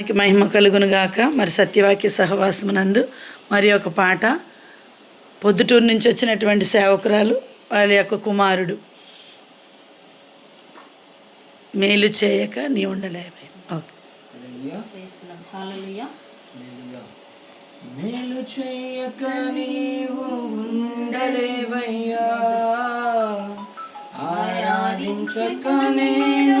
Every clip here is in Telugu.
దేవునికి మహిమ కలుగును గాక మరి సత్యవాక్య సహవాసమునందు మరి ఒక పాట. పొద్దుటూరు నుంచి వచ్చినటువంటి సేవకురాలు వాళ్ళ యొక్క కుమారుడు. మేలు చేయక నీ ఉండలేవే. ఓకే. మేలు చేయక నీవు ఉండలేవయ్యా. ఆరాధించక నేను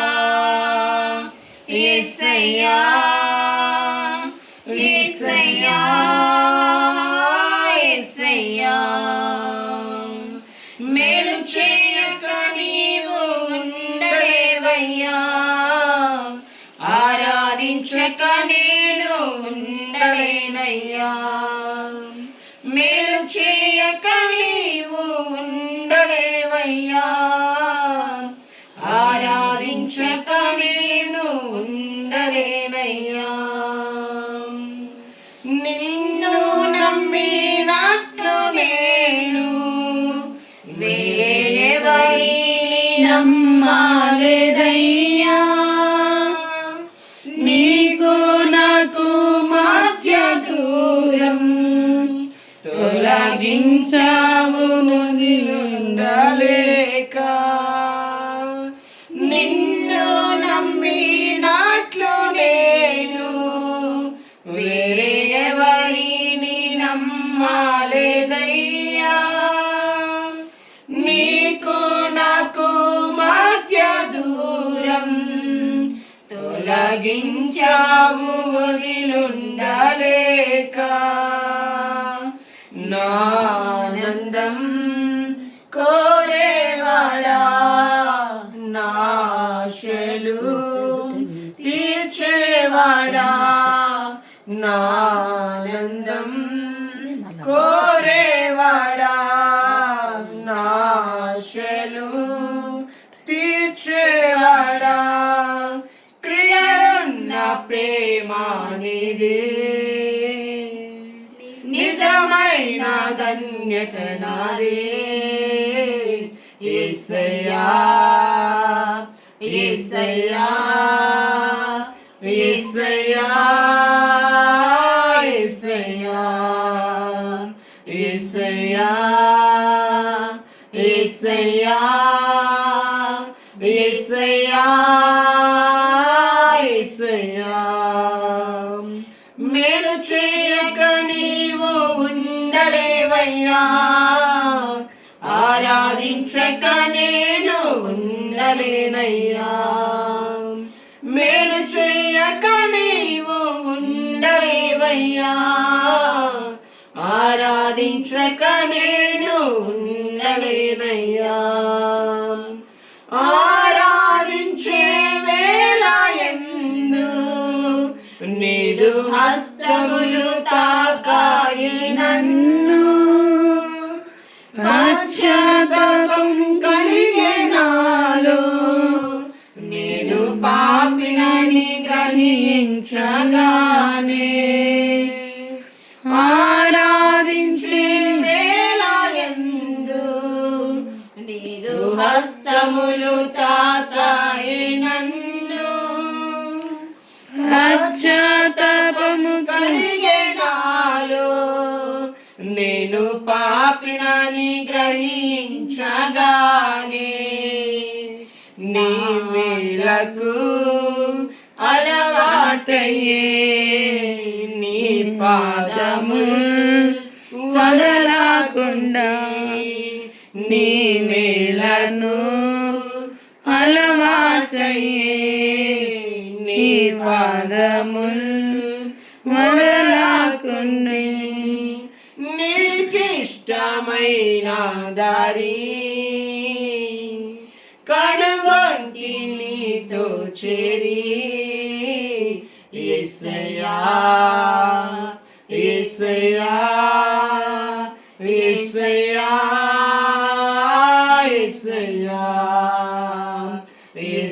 ఉండలేవయ్యా ఆరాధించక నేను ఉండలేనయ్యా. నిన్ను నమ్మినట్లు నేను వేరెవరిని నమ్మలేదయ్యా. నీకు నాకు మధ్య దూరం తొలగించావు నదిలుండలే తొలగించావు వదిలుండలే ప్రేమానిది నిజమైన ధన్యత నాదే ఏసయ్యా ఏసయ్యా ఏసయ్యా ఏసయ్యా ఏసయ్యా ఏసయ్యా. ఉండలేవయ్యా ఆరాధించక నేను ఉండలేనయ్యా మేలు చేయక నీవు ఉండలేవయ్యా ఆరాధించక నేను ఉండలేనయ్యా ఆరాధించే వేళ ఎందు నీదు హస్తములు తాకాయి నన్ను హస్తములు తాకాయి నన్ను. పశ్చాత్తాపము కలిగేనాలో నేను పాపినని గ్రహించగానే నీ మేలకు అలవాటయ్యే నీ పాదము వదలాకుండా నీ మే మేలను అలవాటయ్యే నీ పాదముల్ వదలకుండి నీకిష్టమైన దారి కనుగొంటి నీతో చేరి ఏసయ్యా.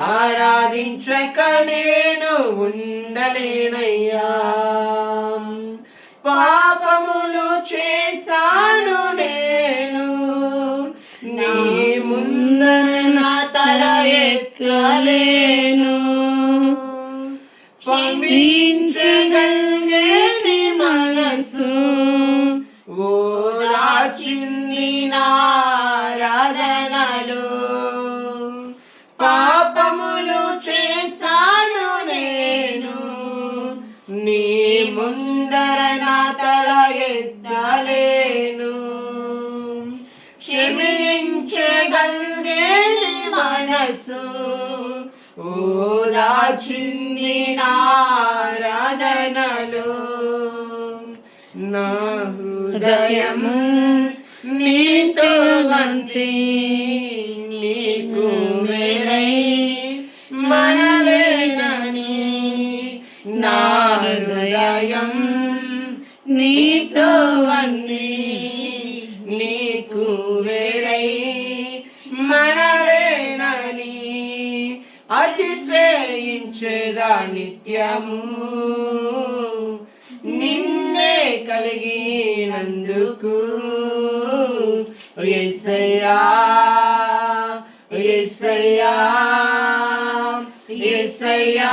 ఆరాధించక నేను ఉండలేనయ్యా. పాపములు చేశాను నేను. నీ ముందర నా తల ఎత్తలేను పంపించగలిగేటి మనసు. ఓ రాచింది నా ఓదాచింది నారాధనలు నా హృదయము నీతో వంచి నీకు మేరై మనలేనని నా హృదయం భాగ్యము నిన్నే కలిగినందుకు ఎస్సయ్యా ఎస్సయ్యా ఎస్సయ్యా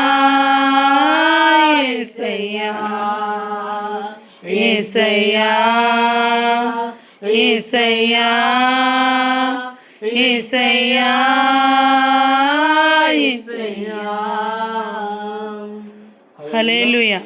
ఈసయ్యా ఈసయ్యా ఈసయ్యా ఈసయ్యా హలేలుయా